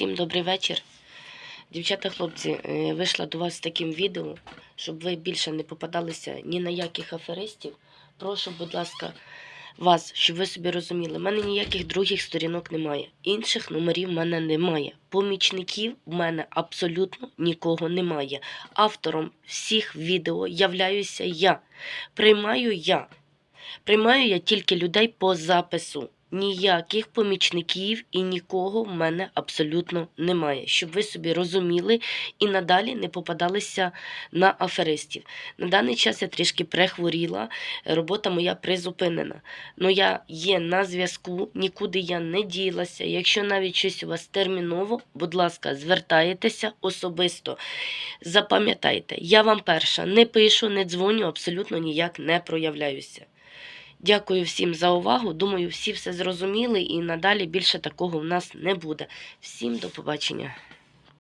Всім добрий вечір. Дівчата, хлопці, е, вийшла до вас з таким відео, щоб ви більше не попадалися ні на яких аферистів. Прошу, будь ласка, вас, щоб ви собі розуміли, в мене ніяких других сторінок немає. Інших номерів в мене немає. Помічників в мене абсолютно нікого немає. Автором всіх відео являюся я. Приймаю я. Приймаю я тільки людей по запису. Ніяких помічників і нікого в мене абсолютно немає, щоб ви собі розуміли і надалі не попадалися на аферистів. На даний час я трішки прихворіла, робота моя призупинена. Ну я є на зв'язку, нікуди я не ділася. Якщо навіть щось у вас терміново, будь ласка, звертаєтеся особисто. Запам'ятайте, я вам перша не пишу, не дзвоню, абсолютно ніяк не проявляюся. Дякую всім за увагу. Думаю, всі все зрозуміли і надалі більше такого в нас не буде. Всім до побачення.